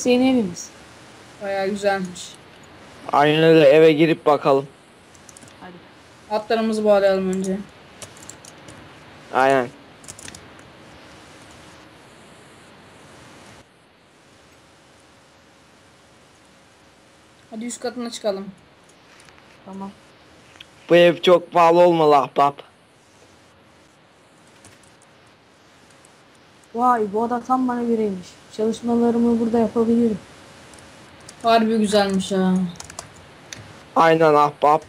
burası yeni evimiz. Baya güzelmiş. Aynen öyle eve girip bakalım. Hadi. Atlarımızı bağlayalım önce. Aynen. Hadi üst katına çıkalım. Tamam. Bu ev çok pahalı olmalı ahbap. Vay bu oda tam bana göreymiş. Çalışmalarımı burada yapabilirim. Harbi güzelmiş ha. Aynen ahbap.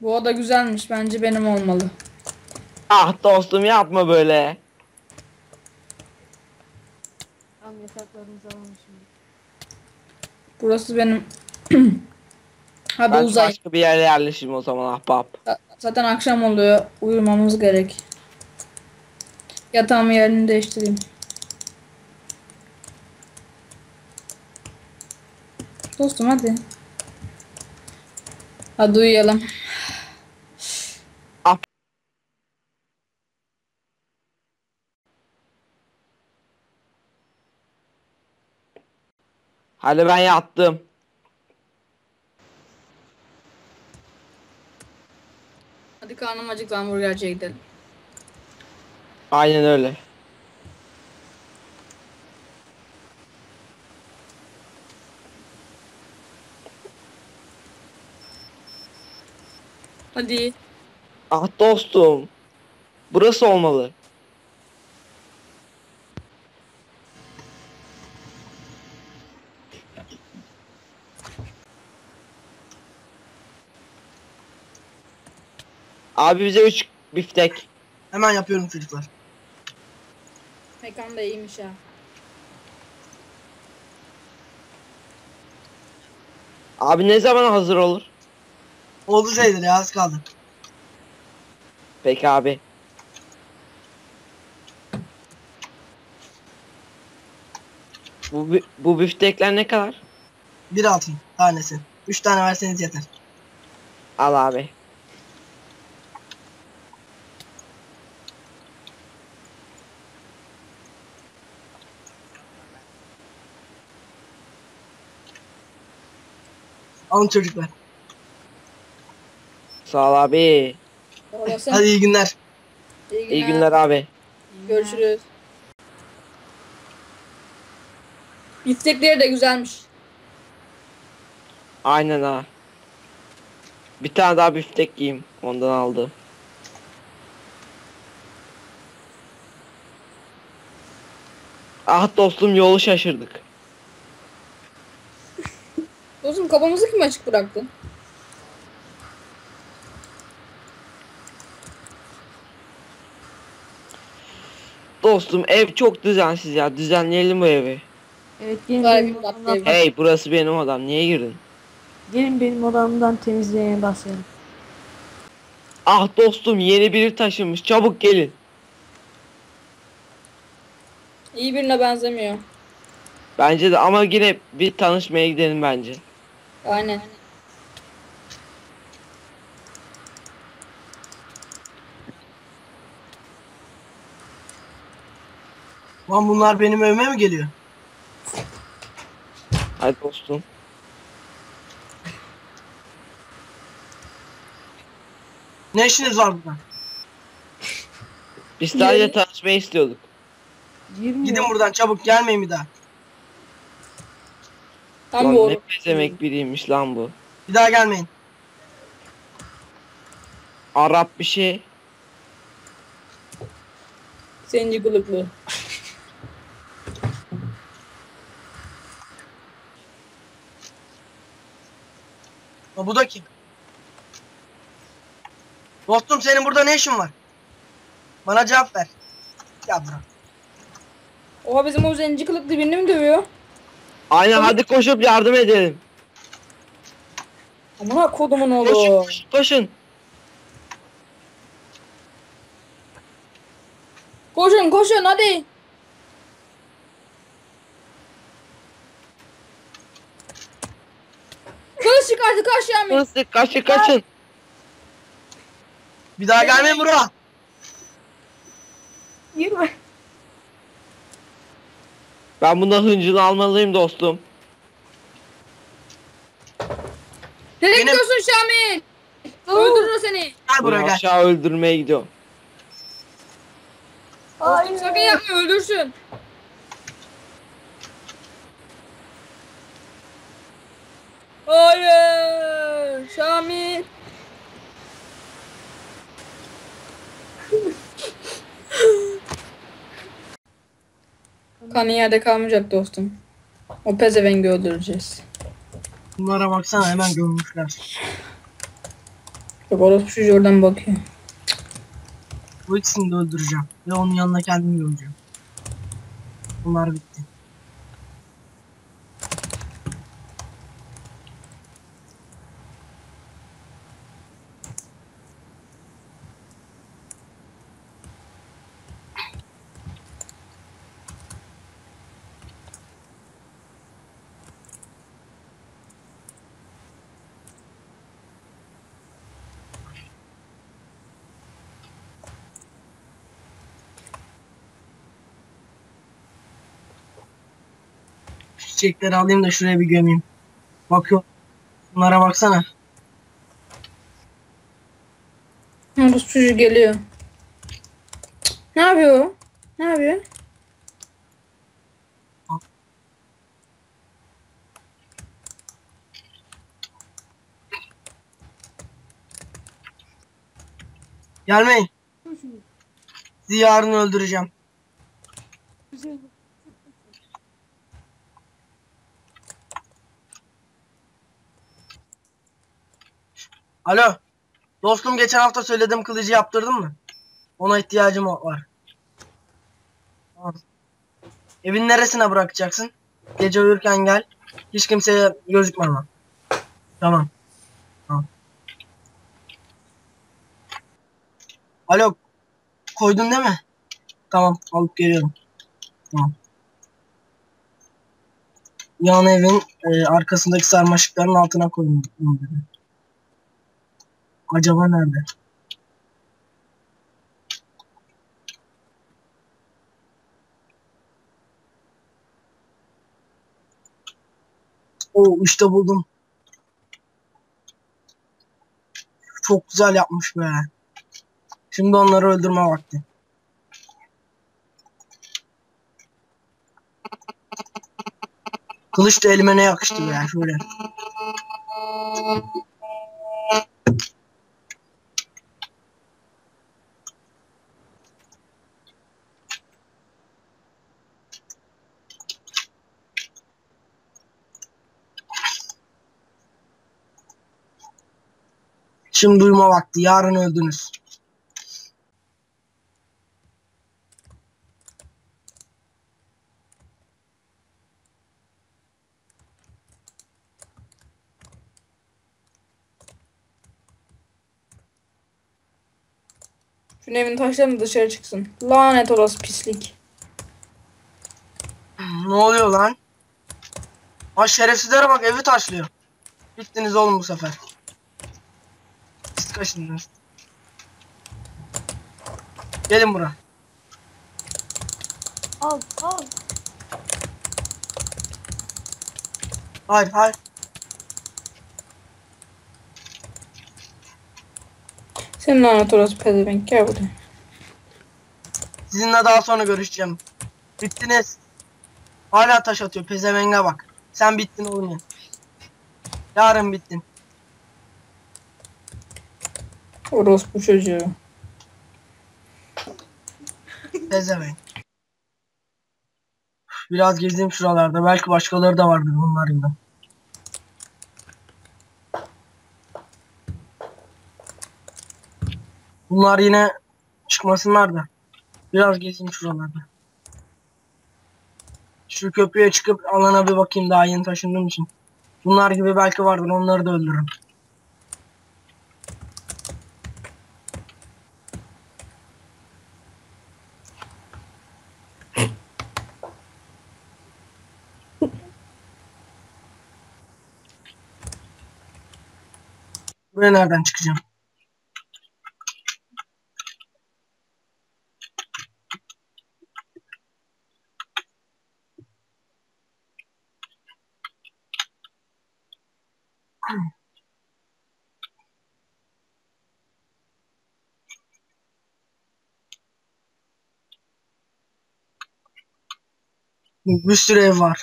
Bu oda güzelmiş. Bence benim olmalı. Ah dostum yapma böyle. Tamam yataklarımızı alalım şimdi. Burası benim. Hadi Ben uzay. başka bir yere yerleşeyim o zaman ahbap. Zaten akşam oluyor. Uyumamız gerek. Yatağımı yerini değiştireyim. Dostum hadi. Hadi uyuyalım. Hadi ben yattım. Hadi karnım acıktı hamburgerciye gidelim. Aynen öyle. Hadi. Ah dostum. Burası olmalı. Abi bize 3 biftek. Hemen yapıyorum çocuklar. Mekan da iyiymiş ha. Abi ne zaman hazır olur? Oldu şeydir ya az kaldı. Peki abi. Bu, bi- bu biftekler ne kadar? Bir altın tanesi. Üç tane verseniz yeter. Al abi. Alın çocuklar. Sağ ol abi. Olasın. Hadi iyi günler. İyi İyi günler abi. Görüşürüz. Biftekleri de güzelmiş. Aynen ha. Bir tane daha biftek yiyeyim. Ondan aldım. Ah dostum yolu şaşırdık. Dostum kafamızı kim açık bıraktı? Dostum ev çok düzensiz ya. Düzenleyelim bu evi. Evet gelin benim odamdan. Hey burası benim odam. Niye girdin? gelin benim odamdan temizliğe başlayalım. Ah dostum yeni biri taşınmış. Çabuk gelin. İyi birine benzemiyor. Bence de ama yine bir tanışmaya gidelim bence. Aynen. Lan bunlar benim evime mi geliyor? Hadi dostum. Ne işiniz var burada? Biz sadece tanışmayı istiyorduk. Girmiyor. Gidin buradan çabuk gelmeyin bir daha. Tam Lan doğru. ne pezemek biriymiş lan bu. Bir daha gelmeyin. Arap bir şey. Zenci kılıklı. Ha, bu da kim? Dostum senin burada ne işin var? Bana cevap ver. Ya bırak. Oha bizim o zenci kılıklı birini mi dövüyor? Aynen hadi koşup yardım edelim. Amına kodumun Koşun oğlu. koşun koşun. Koşun koşun hadi. Kılıç çıkardı kaç Şamil. Hızlı kaçın kaçın. Bir daha gelmeyin buraya. Girme. Ben bunda hıncını almalıyım dostum. Nereye Benim- gidiyorsun Şamil? Öldürür o seni. Gel buraya gel. aşağı öldürmeye gidiyorum. Hayır. Sakın yapma öldürsün. Hayır. Şamil. Kanı yerde kalmayacak dostum. O pezevengi öldüreceğiz. Bunlara baksana hemen gömmüşler. Bak orası çocuğu oradan bakıyor. Bu ikisini de öldüreceğim. Ve onun yanına kendimi gömeceğim. Bunlar bitti. Çiçekleri alayım da şuraya bir gömeyim. Bakıyor. Bunlara baksana. Orası çocuğu geliyor. Ne yapıyor? Ne yapıyor? Gelmeyin. Sizi yarın öldüreceğim. Alo. Dostum geçen hafta söylediğim kılıcı yaptırdın mı? Ona ihtiyacım var. Evin neresine bırakacaksın? Gece uyurken gel. Hiç kimseye gözükme ama. Tamam. Tamam. Alo. Koydun değil mi? Tamam. Alıp geliyorum. Tamam. Yan evin e, arkasındaki sarmaşıkların altına dedi. Acaba nerede? Oo işte buldum. Çok güzel yapmış be. Şimdi onları öldürme vakti. Kılıç da elime ne yakıştı be şöyle. Şimdi duyma vakti. Yarın öldünüz. Şu evin taşlarını dışarı çıksın. Lanet olası pislik. Ne oluyor lan? Ha şerefsizlere bak evi taşlıyor. Bittiniz oğlum bu sefer. Siz kaşındınız. Gelin bura. Al al. Hayır hayır. Senin lanet olası pezevenk gel buraya. Sizinle daha sonra görüşeceğim. Bittiniz. Hala taş atıyor. Pezevenge bak. Sen bittin oğlum ya. Yarın bittin. Orospu çocuğu. Pezevenk. Biraz gezeyim şuralarda. Belki başkaları da vardır bunların da. Bunlar yine çıkmasınlar da. Biraz gezeyim şuralarda. Şu köprüye çıkıp alana bir bakayım daha yeni taşındığım için. Bunlar gibi belki vardır onları da öldürürüm. Buraya nereden çıkacağım? Bir sürü ev var.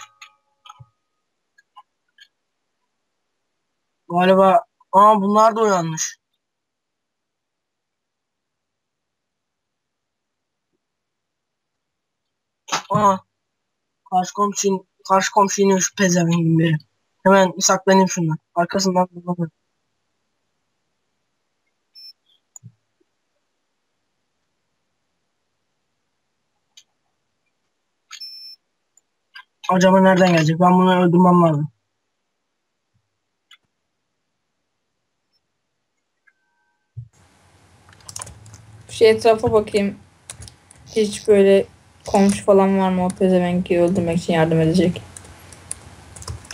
Galiba aa bunlar da uyanmış. Aa karşı komşu karşı komşu iniyor şu pezevengin biri. Hemen saklanayım şundan. Arkasından bulamıyorum. Acaba nereden gelecek? Ben bunu öldürmem lazım. Şu etrafa bakayım. Hiç böyle komşu falan var mı o pezevenki öldürmek için yardım edecek.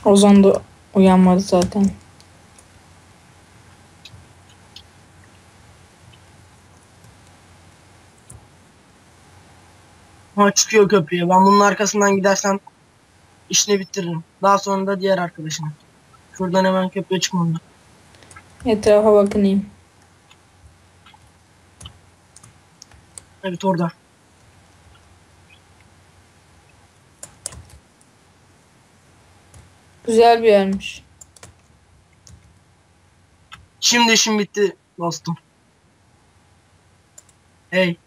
Ozan da uyanmadı zaten. Ha çıkıyor köprüye. Ben bunun arkasından gidersem işini bitiririm. Daha sonra da diğer arkadaşını. Şuradan hemen köprüye çıkmam. Etrafa bakınayım. Evet orada. Güzel bir yermiş. Şimdi işim bitti dostum. Hey.